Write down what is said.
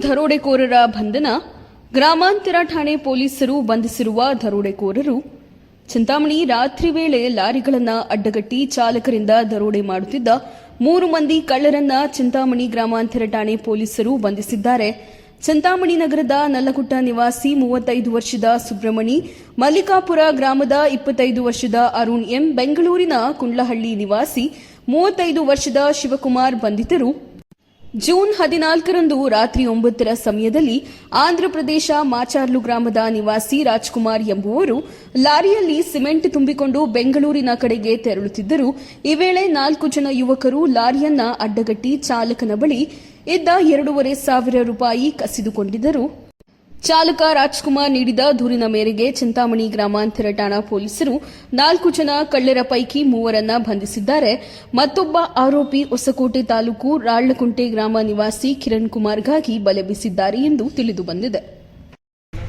ದರೋಡೆಕೋರರ ಬಂಧನ ಗ್ರಾಮಾಂತರ ಠಾಣೆ ಪೊಲೀಸರು ಬಂಧಿಸಿರುವ ದರೋಡೆಕೋರರು. ಚಿಂತಾಮಣಿ ರಾತ್ರಿ ವೇಳೆ ಲಾರಿಗಳನ್ನು ಅಡ್ಡಗಟ್ಟಿ ಚಾಲಕರಿಂದ ದರೋಡೆ ಮಾಡುತ್ತಿದ್ದ ಮೂರು ಮಂದಿ ಕಳ್ಳರನ್ನ ಚಿಂತಾಮಣಿ ಗ್ರಾಮಾಂತರ ಠಾಣೆ ಪೊಲೀಸರು ಬಂಧಿಸಿದ್ದಾರೆ. ಚಿಂತಾಮಣಿ ನಗರದ ನಲ್ಲಗುಟ್ಟ ನಿವಾಸಿ ಮೂವತ್ತೈದು ವರ್ಷದ ಸುಬ್ರಹ್ಮಣಿ, ಮಲ್ಲಿಕಾಪುರ ಗ್ರಾಮದ ಇಪ್ಪತ್ತೈದು ವರ್ಷದ ಅರುಣ್ ಎಂ, ಬೆಂಗಳೂರಿನ ಕುಂಡ್ಲಹಳ್ಳಿ ನಿವಾಸಿ ಮೂವತ್ತೈದು ವರ್ಷದ ಶಿವಕುಮಾರ್ ಬಂಧಿತರು. ಜೂನ್ ಹದಿನಾಲ್ಕರಂದು ರಾತ್ರಿ ಒಂಬತ್ತರ ಸಮಯದಲ್ಲಿ ಆಂಧ್ರಪ್ರದೇಶ ಮಾಚಾರ್ಲು ಗ್ರಾಮದ ನಿವಾಸಿ ರಾಜ್ಕುಮಾರ್ ಎಂಬುವರು ಲಾರಿಯಲ್ಲಿ ಸಿಮೆಂಟ್ ತುಂಬಿಕೊಂಡು ಬೆಂಗಳೂರಿನ ಕಡೆಗೆ ತೆರಳುತ್ತಿದ್ದರು. ಈ ವೇಳೆ ನಾಲ್ಕು ಜನ ಯುವಕರು ಲಾರಿಯನ್ನ ಅಡ್ಡಗಟ್ಟಿ ಚಾಲಕನ ಬಳಿ ಇದ್ದ ಎರಡೂವರೆ ಸಾವಿರ ರೂಪಾಯಿ ಕಸಿದುಕೊಂಡಿದ್ದರು. ಚಾಲಕ ರಾಜ್ಕುಮಾರ್ ನೀಡಿದ ದೂರಿನ ಮೇರೆಗೆ ಚಿಂತಾಮಣಿ ಗ್ರಾಮಾಂತರ ಠಾಣಾ ಪೊಲೀಸರು ನಾಲ್ಕು ಜನ ಕಳ್ಳರ ಪೈಕಿ ಮೂವರನ್ನ ಬಂಧಿಸಿದ್ದಾರೆ. ಮತ್ತೊಬ್ಬ ಆರೋಪಿ ಹೊಸಕೋಟೆ ತಾಲೂಕು ರಾಳ್ಳಕುಂಟೆ ಗ್ರಾಮ ನಿವಾಸಿ ಕಿರಣ್ ಕುಮಾರ್ಗಾಗಿ ಬಲೆ ಬೀಸಿದ್ದಾರೆ ಎಂದು ತಿಳಿದು ಬಂದಿದೆ.